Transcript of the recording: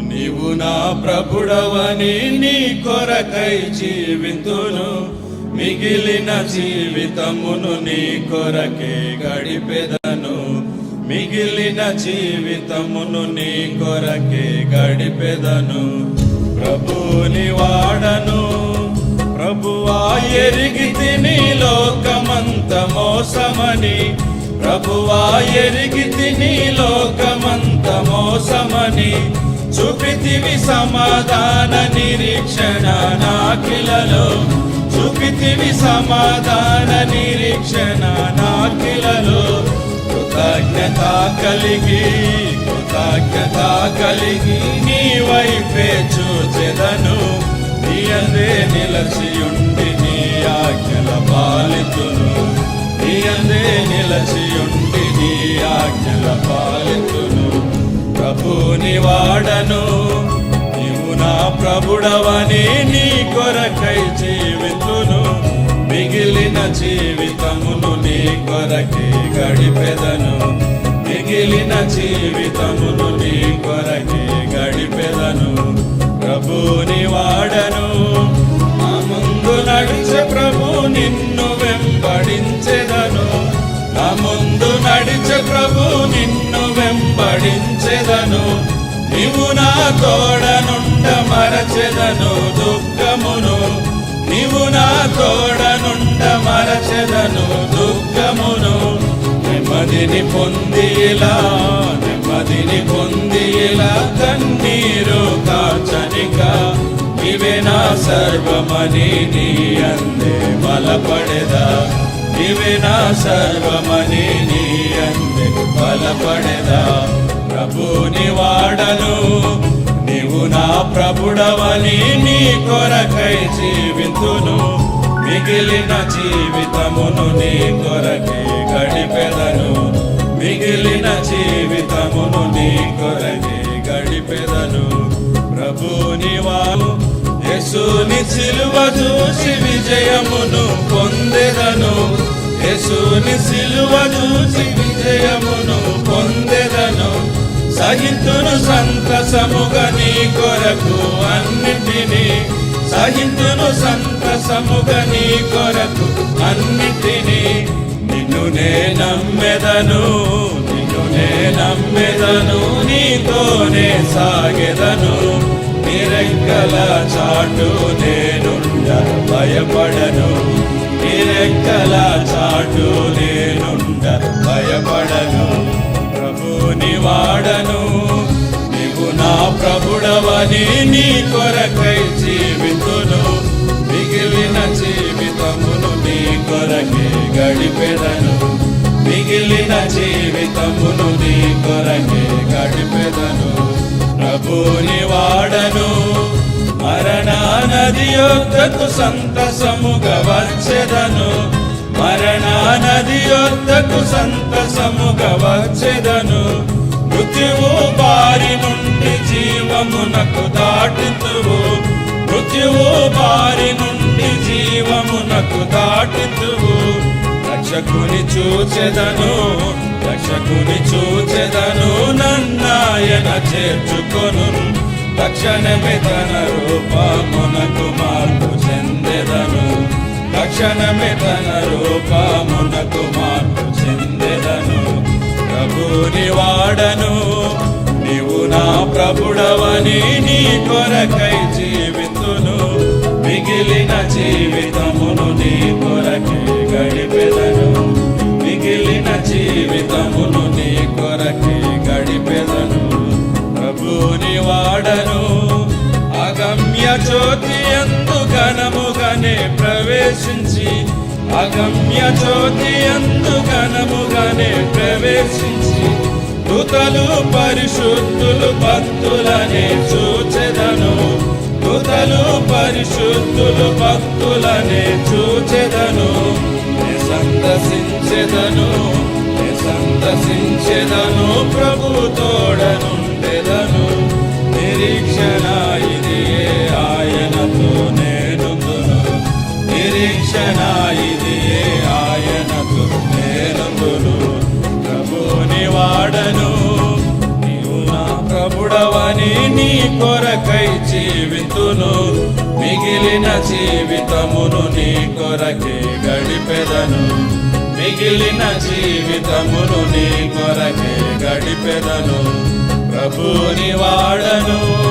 నీవు నా ప్రభుడవని నీ కొరకై జీవితును. మిగిలిన జీవితమును నీ కొరకే గడిపెదను. మిగిలిన జీవితమును నీ కొరకే గడిపెదను. ప్రభుని వాడను. ప్రభువా ఎరిగి తిని లోకమంత మోసమని. ప్రభువా ఎరిగి తిని లోకం మోసమని చూపితివి సమాధాన నిరీక్షణ నాకిలలో. చూపితివి సమాధాన నిరీక్షణ నాకిలలో. కృతజ్ఞత కలిగి కృతజ్ఞత కలిగి నీ వైపే చూచెదను నీయందే నిలచియుండి నీ ఆజ్ఞల పాలితును. నీయందే నిలచియుండి నీ ఆజ్ఞల పాలి ప్రభుని వాడను నీవు నా ప్రభుడవని నీ కొరకై జీవితును. మిగిలిన జీవితమును నీ కొరకే గడిపెదను. మిగిలిన జీవితమును నీ కొరకే గడిపెదను. ప్రభుని వాడను నా ముందు నడిచే ప్రభు నిన్ను నీవు నా తోడనుండ మరచెదను దుఃఖమును. నీవు నా తోడనుండ మరచెదను దుఃఖమును. నెమ్మదిని పొందిలా నెమ్మదిని పొందిలా కన్నీరు కాచనిక. ఇవే నా సర్వమని నీ అందే బలపడేదా. ఇవే నా సర్వమని నీ అందే బలపడేదా. ప్రభుని వాడను నీవు నా ప్రభుడవని నీ కొరకై జీవితును. మిగిలిన జీవితమును నీ కొరకే గడిపెదను. మిగిలిన జీవితమును నీ కొరకే గడిపెదను. ప్రభుని వాను యేసుని సిలువ చూసి విజయమును పొందెదను. యేసుని సిలువ చూసి సహితును సంతసముగా నీ కొరకు అన్నిటినీ. సహితును సంతసముగా నీ కొరకు అన్నిటినీ. నిన్ను నే నమ్మెదను నిన్ను నే నమ్మెదను నీతోనే సాగెదను. నిరెక్కల చాటు నేనుండ భయపడను నిరెక్కల చాటు వాడను. నీవు నా ప్రభుడవని నీ కొరకై జీవితును మిగిలిన జీవితమును నీ కొరకే గడిపెదను. మిగిలిన జీవితమును నీ కొరకే గడిపెదను. ప్రభుని వాడను. మరణ నది యొద్దకు సంతసముగా వచ్చెదను. మరణ నది యొద్దకు సంతసముగా వచ్చెదను. బారి నుండి జీవమునకు దాటితువు. మృత్యువు బారి నుండి జీవమునకు దాటితువు. రక్షకుని చూచెదను రక్షకుని చూచెదను నన్నాయన చేర్చుకొను తక్షణమే తన రూపమునకు మార్పు చెందెదను. తక్షణమే తన రూపమునకు మార్పు చెందెదను. ప్రభుని వాడను నీ కొరకై జీవితును మిగిలిన జీవితమును నీ కొరకే గడిపెదను. మిగిలిన జీవితమును నీ కొరకే గడిపెదను. ప్రభుని వాడను అగమ్య జ్యోతి ఎందు ఘనముగానే ప్రవేశించి అగమ్య జ్యోతి ఎందు ఘనముగానే ప్రవేశించి దూతలు పరిశుద్ధులు భక్తులనే చూచెదను. దూతలు పరిశుద్ధులు భక్తులనే చూచెదను. నే సందర్శించెదను ప్రభుతోడను ప్రభు కొరకై జీవితును మిగిలిన జీవితమును నీ కొరకే గడిపెదను. మిగిలిన జీవితమును నీ కొరకే గడిపెదను. ప్రభుని వాడను.